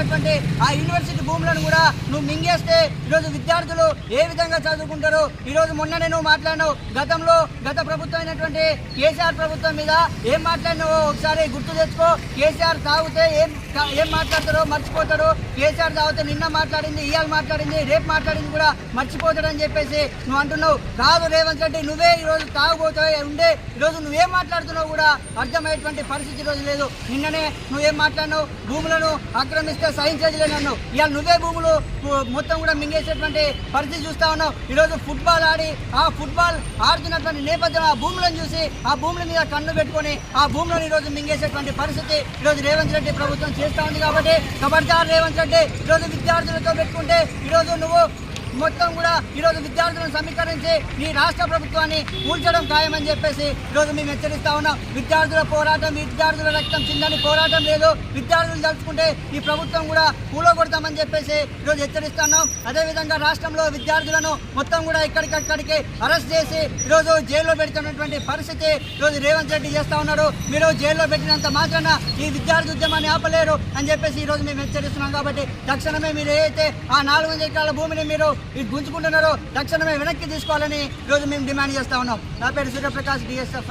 ఉన్నటువంటి ఆ యూనివర్సిటీ భూములను కూడా నువ్వు మింగేస్తే ఈరోజు విద్యార్థులు ఏ విధంగా చదువుకుంటారు? ఈరోజు మొన్ననే నువ్వు మాట్లాడినావు గతంలో గత ప్రభుత్వం అయినటువంటి కేసీఆర్ ప్రభుత్వం మీద ఏం మాట్లాడినావో ఒకసారి గుర్తు తెచ్చుకో. కేసీఆర్ తాగితే ఏం ఏం మాట్లాడతారో మర్చిపోతారు. కేసీఆర్ తాగితే నిన్న మాట్లాడింది ఇవాళ మాట్లాడింది రేపు మాట్లాడింది కూడా మర్చిపోతాడని చెప్పేసి నువ్వు అంటున్నావు. కాదు రేవంత్ రెడ్డి నువ్వే ఈరోజు తాగుబోతావు ఉండే. ఈరోజు నువ్వేం మాట్లాడుతున్నావు కూడా అర్థమయ్యేటువంటి పరిస్థితి ఈరోజు లేదు. నిన్ననే నువ్వేం మాట్లాడినావు? భూములను ఆక్రమిస్తే సహించేది లేనన్నావు ఇవాళ నువ్వే భూములు మొత్తం కూడా మింగేసేటువంటి పరిస్థితి చూస్తా ఉన్నావు. ఈరోజు ఫుట్బాల్ ఆడి ఆ ఫుట్బాల్ ఆడుతున్నటువంటి నేపథ్యం ఆ భూములను చూసి ఆ భూముల మీద కన్ను పెట్టుకొని ఆ భూములను ఈరోజు మింగేసేటువంటి పరిస్థితి ఈరోజు రేవంత్ రెడ్డి ప్రభుత్వం చేస్తా ఉంది కాబట్టి ఖబర్దార్ రేవంత్ రెడ్డి ఈరోజు విద్యార్థులతో పెట్టుకుంటే ఈరోజు నువ్వు మొత్తం కూడా ఈరోజు విద్యార్థులను సమీకరించి ఈ రాష్ట్ర ప్రభుత్వాన్ని కూల్చడం ఖాయమని చెప్పేసి ఈరోజు మేము హెచ్చరిస్తా ఉన్నాం. విద్యార్థుల పోరాటం విద్యార్థుల రక్తం చిందని పోరాటం లేదు. విద్యార్థులు తలుచుకుంటే ఈ ప్రభుత్వం కూడా కూలగొడతామని చెప్పేసి ఈరోజు హెచ్చరిస్తున్నాం అదేవిధంగా రాష్ట్రంలో విద్యార్థులను మొత్తం కూడా ఇక్కడికక్కడికి అరెస్ట్ చేసి ఈరోజు జైల్లో పెడుతున్నటువంటి పరిస్థితి ఈరోజు రేవంత్ రెడ్డి చేస్తూ ఉన్నారు మీరు జైల్లో పెట్టినంత మాత్రాన ఈ విద్యార్థి ఉద్యమాన్ని ఆపలేరు అని చెప్పేసి ఈరోజు మేము హెచ్చరిస్తున్నాం కాబట్టి తక్షణమే మీరు ఏదైతే ఆ నాలుగు వందల ఎకరాల భూమిని మీరు ఇది గుంజుకుంటున్నారో తక్షణమే వెనక్కి తీసుకోవాలని ఈరోజు మేము డిమాండ్ చేస్తా ఉన్నాం. నా పేరు సూర్యప్రకాష్ డిఎస్ఎఫ్